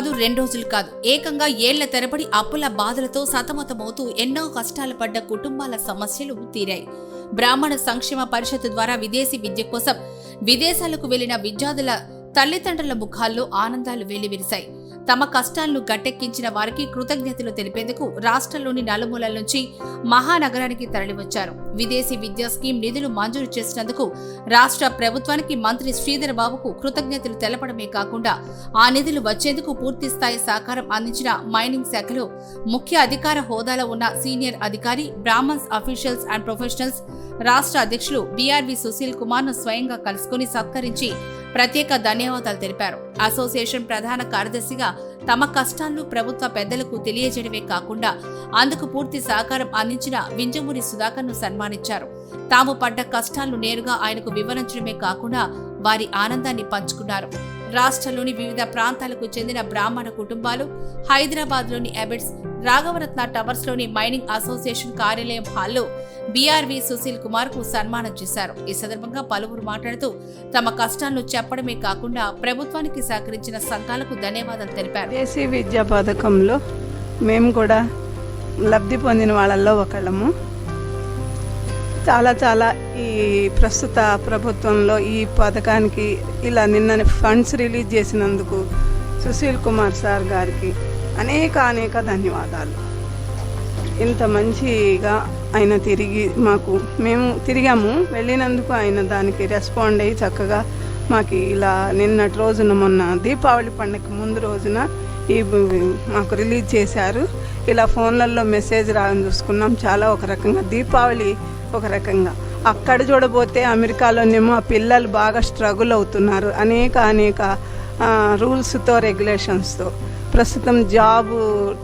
కాదు రెండు రోజులు కాదు. ఏకంగా ఏళ్ళ తరబడి అప్పుల బాధలతో సతమతమవుతూ ఎన్నో కష్టాలు పడ్డ కుటుంబాల సమస్యలు తీరాయి. బ్రాహ్మణ సంక్షేమ పరిషత్ ద్వారా విదేశీ విద్య కోసం విదేశాలకు వెళ్ళిన విద్యార్థుల తల్లిదండ్రుల ముఖాల్లో ఆనందాలు వెల్లివిరిశాయి. తమ కష్టాలను గట్టెక్కించిన వారికి కృతజ్ఞతలు తెలిపేందుకు రాష్ట్రంలోని నలుమూలల నుంచి మహానగరానికి తరలివచ్చారు. విదేశీ విద్యా స్కీమ్ నిధులు మంజూరు చేసినందుకు రాష్ట్ర ప్రభుత్వానికి మంత్రి శ్రీధర్ బాబుకు కృతజ్ఞతలు తెలపడమే కాకుండా ఆ నిధులు వచ్చేందుకు పూర్తి స్థాయి సహకారం అందించిన మైనింగ్ శాఖలో ముఖ్య అధికార హోదాలో ఉన్న సీనియర్ అధికారి బ్రాహ్మణ్స్ అఫీషియల్స్ అండ్ ప్రొఫెషనల్స్ రాష్ట్ర అధ్యక్షులు బీఆర్వి సుశీల్ కుమార్ను స్వయంగా కలుసుకుని సత్కరించి ప్రత్యేక ధన్యవాదాలు తెలిపారు. అసోసియేషన్ ప్రధాన కార్యదర్శిగా తమ కష్టాలను ప్రభుత్వ పెద్దలకు తెలియజేయడమే కాకుండా అందుకు పూర్తి సహకారం అందించిన వింజమూరి సుధాకర్ను సన్మానించారు. తాము పడ్డ కష్టాలను నేరుగా ఆయనకు వివరించడమే కాకుండా వారి ఆనందాన్ని పంచుకున్నారు. రాష్ట్రంలోని వివిధ ప్రాంతాలకు చెందిన బ్రాహ్మణ కుటుంబాలు హైదరాబాద్లోని ఎబిట్స్ రాఘవరత్న టవర్స్లోని మైనింగ్ అసోసియేషన్ కార్యాలయం హాల్లో బీఆర్వి సుశీల్ కుమార్కు సన్మానం చేశారు. ఈ సందర్భంగా పలువురు మాట్లాడుతూ తమ కష్టాలను చెప్పడమే కాకుండా ప్రభుత్వానికి సహకరించిన సంఘాలకు ధన్యవాదాలు తెలిపారు. దేశీ విద్యా పథకంలో మేము కూడా లబ్ధి పొందిన వాళ్ళల్లో ఒకళ్ళము. చాలా చాలా ఈ ప్రస్తుత ప్రభుత్వంలో ఈ పథకానికి ఇలా నిన్న ఫండ్స్ రిలీజ్ చేసినందుకు సుశీల్ కుమార్ సార్ గారికి అనేక అనేక ధన్యవాదాలు. ఇంత మంచిగా ఆయన తిరిగి మాకు మేము తిరిగాము వెళ్ళినందుకు ఆయన దానికి రెస్పాండ్ అయ్యి చక్కగా మాకు ఇలా నిన్నటి రోజున మొన్న దీపావళి పండుగ ముందు రోజున ఈ మాకు రిలీజ్ చేశారు. ఇలా ఫోన్లలో మెసేజ్ రావడం చూసుకున్నాం. చాలా ఒక రకంగా దీపావళి ఒక రకంగా. అక్కడ చూడబోతే అమెరికాలోనేమో ఆ పిల్లలు బాగా స్ట్రగుల్ అవుతున్నారు. అనేక అనేక రూల్స్తో రెగ్యులేషన్స్తో. ప్రస్తుతం జాబ్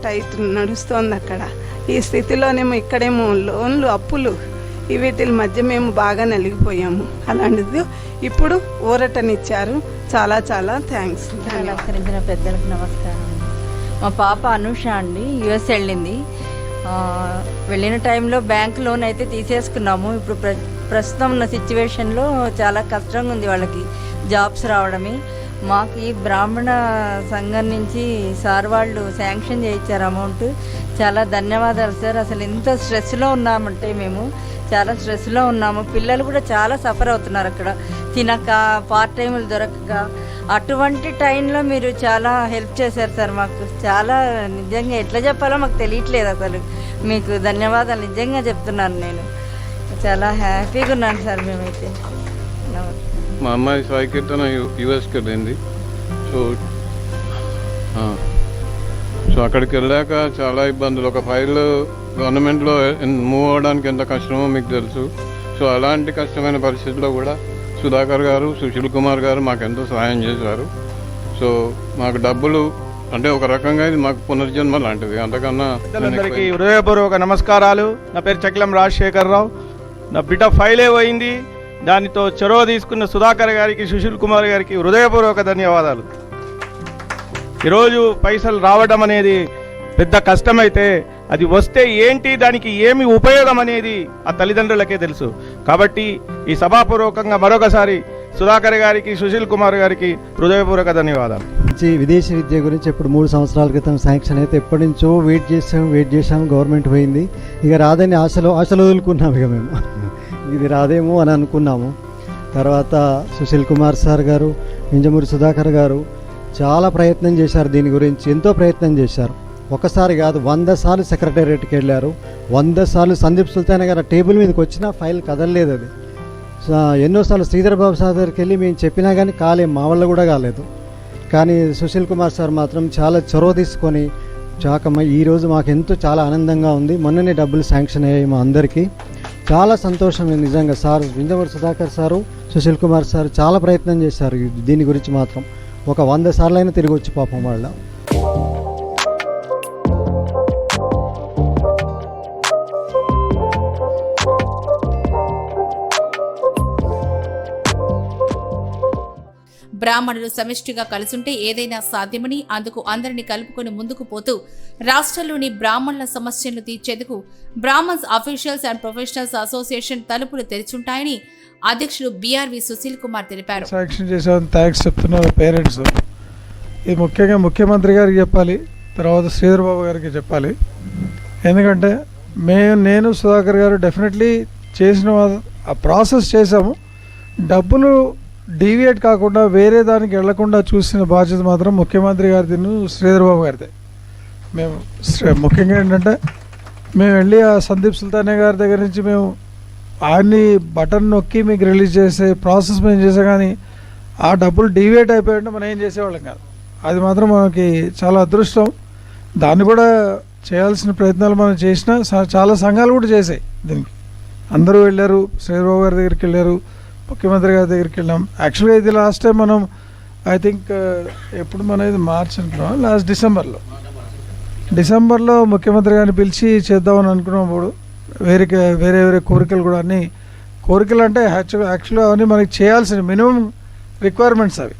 టైట్ నడుస్తోంది అక్కడ. ఈ స్థితిలోనేమో ఇక్కడేమో లోన్లు అప్పులు ఈ వీటి మధ్య మేము బాగా నలిగిపోయాము. అలాంటిది ఇప్పుడు ఊరటనిచ్చారు. చాలా చాలా థ్యాంక్స్. పెద్దలకు నమస్కారం. మా పాప అనుష అండి యుఎస్ వెళ్ళింది. వెళ్ళిన టైంలో బ్యాంక్ లోన్ అయితే తీసేసుకున్నాము. ఇప్పుడు ప్ర ప్రస్తుతం ఉన్న సిచ్యువేషన్లో చాలా కష్టంగా ఉంది వాళ్ళకి జాబ్స్ రావడమే. మాకు ఈ బ్రాహ్మణ సంఘం నుంచి సార్ వాళ్ళు శాంక్షన్ చేయించారు అమౌంట్. చాలా ధన్యవాదాలు సార్. అసలు ఎంత స్ట్రెస్లో ఉన్నామంటే మేము చాలా స్ట్రెస్లో ఉన్నాము. పిల్లలు కూడా చాలా సఫర్ అవుతున్నారు అక్కడ. తినక పార్ట్ టైములు దొరకక అటువంటి టైంలో మీరు చాలా హెల్ప్ చేశారు సార్ మాకు. చాలా నిజంగా ఎట్లా చెప్పాలో మాకు తెలియట్లేదు అసలు. మీకు ధన్యవాదాలు. నిజంగా చెప్తున్నాను నేను. చాలా హ్యాపీగా ఉన్నాను సార్ మేమైతే. మా అమ్మాయి సాయి కీర్తన యుఎస్కి వెళ్ళింది. సో సో అక్కడికి వెళ్ళాక చాలా ఇబ్బందులు. ఒక ఫైల్ గవర్నమెంట్లో మూవ్ అవ్వడానికి ఎంత కష్టమో మీకు తెలుసు. సో అలాంటి కష్టమైన పరిస్థితుల్లో కూడా సుధాకర్ గారు సుశీల్ కుమార్ గారు మాకు ఎంతో సహాయం చేశారు. సో మాకు డబ్బులు అంటే ఒక రకంగా ఇది మాకు పునర్జన్మ లాంటిది. అంతకన్నా నేను హృదయపూర్వక నమస్కారాలు. నా పేరు చక్లం రాజశేఖరరావు. నా బిడ్డ ఫైలే పోయింది దానితో చొరవ తీసుకున్న సుధాకర్ గారికి సుశీల్ కుమార్ గారికి హృదయపూర్వక ధన్యవాదాలు. ఈరోజు పైసలు రావడం అనేది పెద్ద కష్టమైతే అది వస్తే ఏంటి? దానికి ఏమి ఉపయోగం అనేది ఆ తల్లిదండ్రులకే తెలుసు. కాబట్టి ఈ సభాపూర్వకంగా మరొకసారి సుధాకర్ గారికి సుశీల్ కుమార్ గారికి హృదయపూర్వక ధన్యవాదాలు. గురించి విదేశీ విద్య గురించి ఇప్పుడు మూడు సంవత్సరాల క్రితం శాంక్షన్ అయితే ఎప్పటి నుంచో వెయిట్ చేసాం వెయిట్ చేసాం గవర్నమెంట్ పోయింది. ఇక రాదని ఆశలో ఆశలు వదులుకున్నాం ఇక మేము. ఇది రాదేమో అని అనుకున్నాము. తర్వాత సుశీల్ కుమార్ సార్ గారు మింజమూరి సుధాకర్ గారు చాలా ప్రయత్నం చేశారు దీని గురించి ఎంతో ప్రయత్నం చేశారు. ఒకసారి కాదు వంద సార్లు సెక్రటేరియట్కి వెళ్ళారు. వంద సార్లు సందీప్ సుల్తాన్ గారు టేబుల్ మీదకి వచ్చినా ఫైల్ కదలలేదు అది. ఎన్నోసార్లు శ్రీధర్ బాబు సార్ దగ్గరికి వెళ్ళి మేము చెప్పినా కానీ కాలేం మా వల్ల కూడా కాలేదు. కానీ సుశీల్ కుమార్ సార్ మాత్రం చాలా చొరవ తీసుకొని చాకమ్మ ఈరోజు మాకు ఎంతో చాలా ఆనందంగా ఉంది. మొన్ననే డబ్బులు శాంక్షన్ అయ్యాయి మా అందరికీ. చాలా సంతోషం నిజంగా sir. Vinjamuri Sudhakar sir Sushil Kumar sir చాలా ప్రయత్నం చేశారు దీని గురించి మాత్రం. ఒక వంద సార్లు అయినా తిరిగి వచ్చి పాపం వాళ్ళ. బ్రాహ్మణులు సమిష్టిగా కలుసుంటే ఏదైనా సాధ్యమని అందుకు అందరిని కలుపుకొని ముందుకు పోతూ రాష్ట్రంలోని బ్రాహ్మణుల సమస్యలను తీర్చేందుకు Brahmins officials and professionals association తలుపులు తెరిచుంటాయని అధ్యక్షులు బీఆర్వి సుశీల్ కుమార్ తెలిపారు. శాంక్షన్ చేసామని థ్యాంక్స్ చెప్తున్నారు పేరెంట్స్. ఇది ముఖ్యంగా ముఖ్యమంత్రి గారికి చెప్పాలి తర్వాత శ్రీధర్ బాబు గారికి చెప్పాలి. ఎందుకంటే మేము నేను సుధాకర్ గారు డెఫినెట్లీ చేసిన ఆ ప్రాసెస్ చేసాము డబ్బులు డీవియేట్ కాకుండా వేరే దానికి వెళ్ళకుండా చూసిన బాధ్యత మాత్రం ముఖ్యమంత్రి గారిది శ్రీధర్ బాబు గారిదే. మేము ముఖ్యంగా ఏంటంటే మేము వెళ్ళి ఆ సందీప్ సుల్తానే గారి దగ్గర నుంచి మేము ఆయన్ని బటన్ నొక్కి మీకు రిలీజ్ చేసే ప్రాసెస్ మేము చేసే కానీ ఆ డబ్బులు డీవియేట్ అయిపోయింటే మనం ఏం చేసేవాళ్ళం కాదు. అది మాత్రం మనకి చాలా అదృష్టం. దాన్ని కూడా చేయాల్సిన ప్రయత్నాలు మనం చేసినా చాలా సంఘాలు కూడా చేసాయి దీనికి. అందరూ వెళ్ళారు శ్రీబాబు గారి దగ్గరికి వెళ్ళారు. ముఖ్యమంత్రి గారి దగ్గరికి వెళ్ళాం. యాక్చువల్గా ఇది లాస్ట్ టైం మనం ఐ థింక్ uh, ఎప్పుడు మన ఇది మార్చ్ అనుకున్నాం లాస్ట్ డిసెంబర్లో డిసెంబర్లో ముఖ్యమంత్రి గారిని పిలిచి చేద్దామని అనుకున్నాం అప్పుడు. వేరే వేరే వేరే కోరికలు కూడా అన్నీ. కోరికలు అంటే యాక్చువల్గా యాక్చువల్గా అవన్నీ మనకి చేయాల్సిన మినిమం రిక్వైర్మెంట్స్ అవి.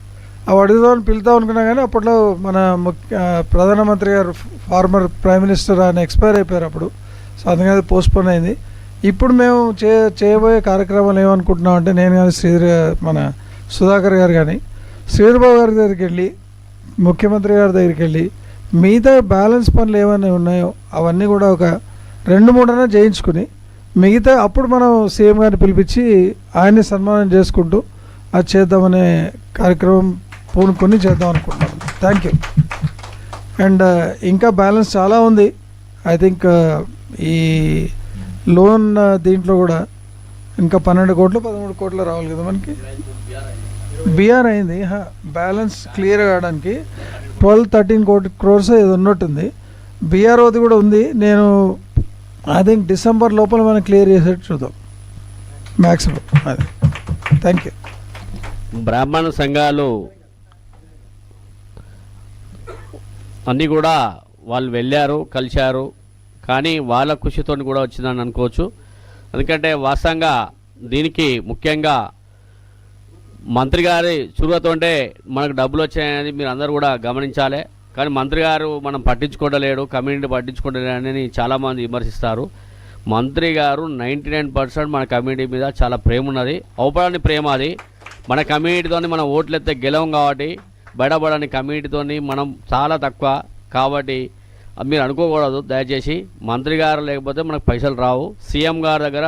అవి అడుగుదామని పిలుద్దాం అనుకున్నా కానీ అప్పట్లో మన ముఖ్య ప్రధానమంత్రి గారు ఫార్మర్ ప్రైమ్ మినిస్టర్ ఆయన ఎక్స్పైర్ అయిపోయారు అప్పుడు. సో అందుకని అది పోస్ట్పోన్ అయింది. ఇప్పుడు మేము చే చేయబోయే కార్యక్రమాలు ఏమనుకుంటున్నాం అంటే నేను కానీ శ్రీధర్ మన సుధాకర్ గారు కానీ శ్రీధర్ బాబు గారి దగ్గరికి వెళ్ళి ముఖ్యమంత్రి గారి దగ్గరికి వెళ్ళి మిగతా బ్యాలెన్స్ పనులు ఏమైనా ఉన్నాయో అవన్నీ కూడా ఒక రెండు మూడైనా చేయించుకుని మిగతా అప్పుడు మనం సీఎం గారిని పిలిపించి ఆయన్ని సన్మానం చేసుకుంటూ అది చేద్దామనే కార్యక్రమం పూనుకొని చేద్దాం అనుకుంటున్నాం. థ్యాంక్ యూ అండ్ ఇంకా బ్యాలెన్స్ చాలా ఉంది. ఐ థింక్ uh, ఈ లోన్ దీంట్లో కూడా ఇంకా పన్నెండు కోట్లు పదమూడు కోట్లు రావాలి కదా మనకి? బీఆర్ అయింది. బ్యాలెన్స్ క్లియర్ కావడానికి ట్వెల్వ్ థర్టీన్ కోటి క్రోర్స్ ఇది ఉన్నట్టుంది. బీఆర్ఓది కూడా ఉంది. నేను ఐ థింక్ డిసెంబర్ లోపల మనం క్లియర్ చేసేట్టు చూద్దాం. మ్యాక్సిమం అది. థ్యాంక్ యూ బ్రాహ్మణ సంఘాలు అన్నీ కూడా వాళ్ళు వెళ్ళారు కలిశారు. కానీ వాళ్ళ కృషితో కూడా వచ్చిందని అనుకోవచ్చు. ఎందుకంటే వాస్తవంగా దీనికి ముఖ్యంగా మంత్రి గారి చూడతోంటే మనకు డబ్బులు వచ్చాయనేది మీరు అందరూ కూడా గమనించాలి. కానీ మంత్రి గారు మనం పట్టించుకోవడలేడు కమ్యూనిటీ పట్టించుకోవడలేడని చాలామంది విమర్శిస్తారు. మంత్రి గారు నైంటీ నైన్ పర్సెంట్ మన కమ్యూనిటీ మీద చాలా ప్రేమ ఉన్నది అవపడని ప్రేమ అది. మన కమ్యూనిటీతోని మనం ఓట్లు ఎత్తే గెలవం కాబట్టి బయటపడని కమ్యూనిటీతోని మనం చాలా తక్కువ. కాబట్టి మీరు అనుకోకూడదు. దయచేసి మంత్రి గారు లేకపోతే మనకు పైసలు రావు. సీఎం గారి దగ్గర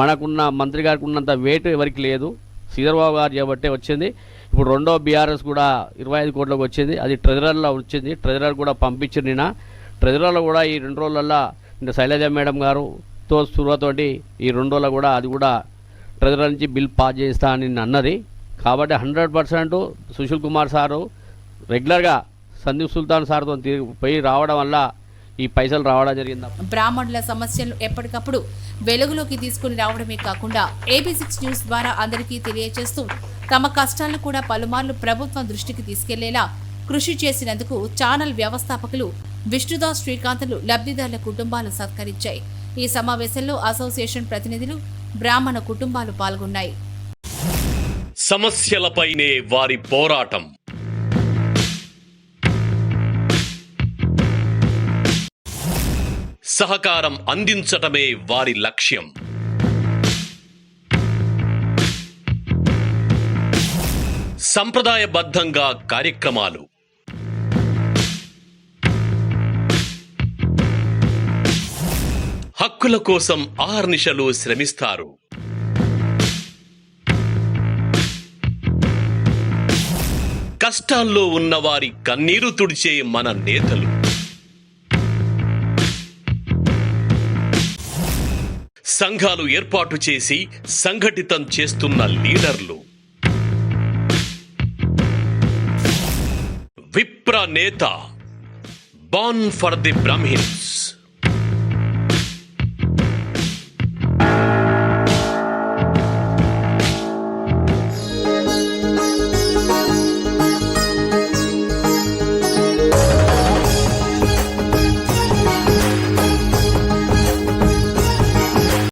మనకున్న మంత్రి గారికి ఉన్నంత వెయిట్ ఎవరికి లేదు. శ్రీధర్బాబు గారు చేపట్టే వచ్చింది. ఇప్పుడు రెండో బీఆర్ఎస్ కూడా ఇరవై ఐదు కోట్లకు వచ్చింది. అది ట్రెజరర్లో వచ్చింది. ట్రెజరర్ కూడా పంపించింది నిన్న. ట్రెజరర్లో కూడా ఈ రెండు రోజులల్లో శైలజ మేడం గారు తో సురతోటి ఈ రెండు రోజుల్లో కూడా అది కూడా ట్రెజరర్ నుంచి బిల్ పాస్ చేస్తా అని అన్నది. కాబట్టి hundred percent Sushil Kumar sir రెగ్యులర్గా సందీప్ సుల్తాన్ సార్తో తిరిగి పోయి రావడం వల్ల ఈ పైసలు రావడం జరిగింది. బ్రాహ్మణుల సమస్యలను ఎప్పటికప్పుడు వెలుగులోకి తీసుకుని రావడమే కాకుండా ఏబీ సిక్స్ న్యూస్ ద్వారా అందరికీ తెలియజేస్తూ తమ కష్టాలను కూడా పలుమార్లు ప్రభుత్వం దృష్టికి తీసుకెళ్ళేలా కృషి చేసినందుకు ఛానల్ వ్యవస్థాపకులు విష్ణుదాస్ శ్రీకాంత్లు లబ్ధిదారుల కుటుంబాలు సత్కరించాయి. ఈ సమావేశంలో అసోసియేషన్ ప్రతినిధులు బ్రాహ్మణ కుటుంబాలు పాల్గొన్నాయి. సమస్యలపైనే వారి పోరాటం. సహకారం అందించటమే వారి లక్ష్యం. సంప్రదాయబద్ధంగా కార్యక్రమాలు. హక్కుల కోసం ఆహర్నిశలు శ్రమిస్తారు. కష్టాల్లో ఉన్నవారి కన్నీరు తుడిచే మన నేతలు. సంఘాలు ఏర్పాటు చేసి సంఘటితం చేస్తున్న లీడర్లు. విప్ర నేత. Ban for the Brahmins.